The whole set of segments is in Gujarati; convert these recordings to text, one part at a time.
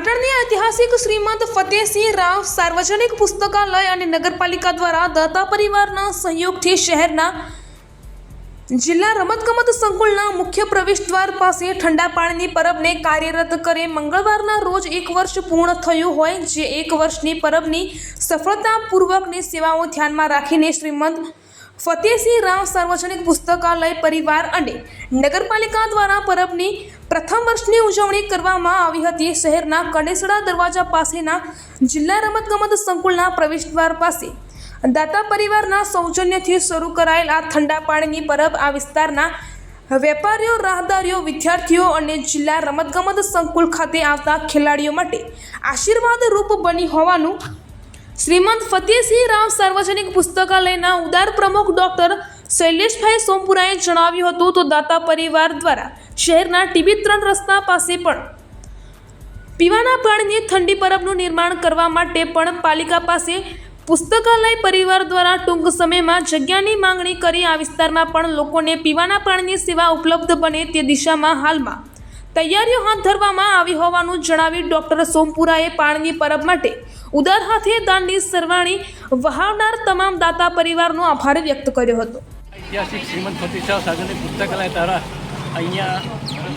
ઐતિહાસિક શ્રીમંત ફતેહસિંહ રાવ સાર્વજનિક પુસ્તકાલય અને નગરપાલિકા દ્વારા દાતા પરિવારના સહયોગથી શહેરના જિલ્લા રમતગમત સંકુલના મુખ્ય પ્રવેશદ્વાર પાસે ઠંડા પાણીની પરબને કાર્યરત કરે મંગળવારના રોજ એક વર્ષ પૂર્ણ થયું હોય જે એક વર્ષની પરબની સફળતાપૂર્વકની સેવાઓ ધ્યાનમાં રાખીને શ્રીમંત ફતેહસિંહ રાવ સાર્વજનિક પુસ્તકાલય પરિવાર અને નગરપાલિકા દ્વારા પરબની પ્રથમ વર્ષની ઉજવણી કરવામાં આવી હતી. શહેરના કડેસડા દરવાજા પાસેના જિલ્લા રમતગમત સંકુલના પ્રવેશદ્વાર પાસે દાતા પરિવારના સૌજન્યથી શરૂ કરાયેલ આ ઠંડા પાણીની પરબ આ વિસ્તારના વેપારીઓ, રાહદારીઓ, વિદ્યાર્થીઓ અને જિલ્લા રમતગમત સંકુલ ખાતે આવતા ખેલાડીઓ માટે આશીર્વાદ રૂપ બની હોવાનું શ્રીમંત ફતેહસિંહ રાવ સાર્વજનિક પુસ્તકાલયના ઉદાર પ્રમુખ ડોક્ટર શૈલેષભાઈ સોમપુરાએ જણાવ્યું હતું તો દાતા પરિવાર દ્વારા શહેરના ટીબી ત્રણ રસ્તા પાસે પણ પીવાના પાણીની ઠંડી પરબનું નિર્માણ કરવા માટે પણ પાલિકા પાસે પુસ્તકાલય પરિવાર દ્વારા ટૂંક સમયમાં જગ્યાની માંગણી કરી આ વિસ્તારમાં પણ લોકોને પીવાના પાણીની સેવા ઉપલબ્ધ બને તે દિશામાં હાલમાં તૈયારીઓ હાથ ધરવામાં આવી હોવાનું જણાવી ડોક્ટર સોમપુરાએ પાણની પરબ માટે ઉદાર હાથે દાંડી સરવાણી વહાવનાર તમામ દાતા પરિવારનો આભાર વ્યક્ત કર્યો હતો. ઐતિહાસિક શ્રીમંત ફતેશાહ સાગરની પુસ્તકાલય દ્વારા અહીંયા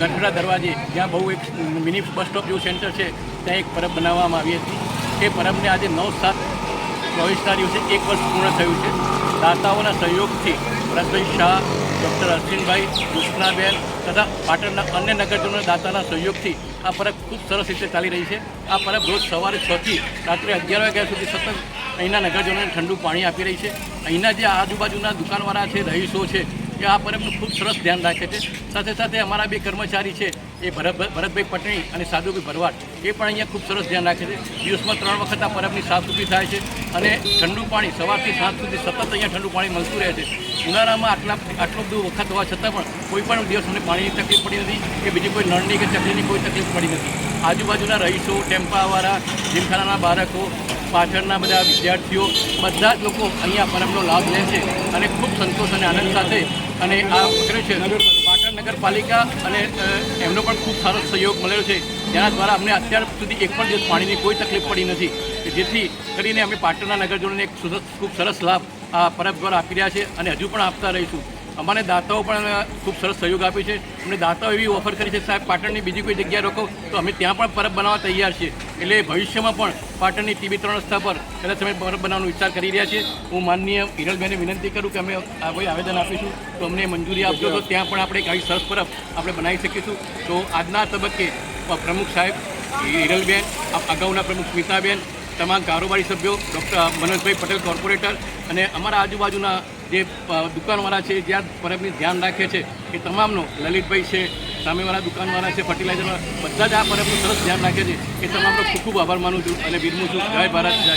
ગઢડા દરવાજે, જ્યાં બહુ એક મિની બસ સ્ટોપ જેવું સેન્ટર છે, ત્યાં એક પરબ બનાવવામાં આવી હતી. એ પરબને આજે નવ સાત ચોવીસના દિવસે એક વર્ષ પૂર્ણ થયું છે. દાતાઓના સહયોગથી ભરતભાઈ શાહ ડૉક્ટર અશ્વિનભાઈ કૃષ્ણાબેન તથા પાટણના અન્ય નગરજનોના દાતાના સહયોગથી આ પરબ ખૂબ સરસ રીતે ચાલી રહી છે. આ પરબ રોજ સવારે છથી રાત્રે અગિયાર વાગ્યા સુધી સતત અહીંના નગરજનોને ઠંડુ પાણી આપી રહી છે. અહીંના જે આજુબાજુના દુકાનવાળા છે, રહીશો છે, એ આ પરબનું ખૂબ સરસ ધ્યાન રાખે છે. સાથે સાથે અમારા બે કર્મચારી છે, એ ભરત ભરતભાઈ પટણી અને સાધુભાઈ ભરવાડ. એ પણ અહીંયા ખૂબ સરસ ધ્યાન રાખે છે. દિવસમાં ત્રણ વખત આ પરબની સાફસૂફી થાય છે અને ઠંડુ પાણી સવારથી સાંજ સુધી સતત અહીંયા ઠંડુ પાણી મળતું રહે છે. ઉનાળામાં આટલા આટલો બધું વખત હોવા છતાં પણ કોઈ પણ દિવસ અમને પાણીની તકલીફ પડી નથી કે બીજી કોઈ નળની કે ચકલીની કોઈ તકલીફ પડી નથી. આજુબાજુના રહીશો, ટેમ્પાવાળા, જીમખાનાના બાળકો, પાછળના બધા વિદ્યાર્થીઓ, બધા જ લોકો અહીંયા પરમનો લાભ લે છે અને ખૂબ સંતોષ અને આનંદ સાથે અને આ કરે છે. પાટણ નગરપાલિકા અને એમનો પણ ખૂબ સારો સહયોગ મળેલો છે. જેના દ્વારા અમને અત્યાર સુધી એક પણ દિવસ પાણીની કોઈ તકલીફ પડી નથી કે જેથી કરીને અમે પાટણના નગરજનોને એક ખૂબ સરસ લાભ આ પરબ દ્વારા આપી રહ્યા છે અને હજુ પણ આપતા રહીશું. અમારે દાતાઓ પણ ખૂબ સરસ સહયોગ આપ્યો છે. અમને દાતાઓ એવી ઓફર કરી છે, સાહેબ, પાટણની બીજી કોઈ જગ્યાએ રોકો, તો અમે ત્યાં પણ પરબ બનાવવા તૈયાર છીએ. એટલે ભવિષ્યમાં પણ પાટણની ટીવી ત્રણ રસ્તા પર કદાચ અમે પરબ બનાવવાનો વિચાર કરી રહ્યા છીએ. હું માનનીય હિરલભાઈને વિનંતી કરું કે અમે આ કોઈ આવેદન આપીશું, તો અમને મંજૂરી આપજો, તો ત્યાં પણ આપણે એક સરસ પરબ આપણે બનાવી શકીશું. તો આજના તબક્કે પ્રમુખ સાહેબ હિરલબેન અગાઉના પ્રમુખ સ્મિતાબેન, તમામ કારોબારી સભ્યો, ડૉક્ટર મનોજભાઈ પટેલ કોર્પોરેટર અને અમારા આજુબાજુના જે દુકાનવાળા છે, જ્યાં પરબની ધ્યાન રાખે છે, એ તમામનો, લલિતભાઈ છે, સામેવાળા દુકાનવાળા છે ફર્ટિલાઇઝરવાળા બધા જ આ પરબનું સરસ ધ્યાન રાખે છે. એ તમામનો ખૂબ ખૂબ આભાર માનું છું અને બિરમું છું. જય ભારત, જય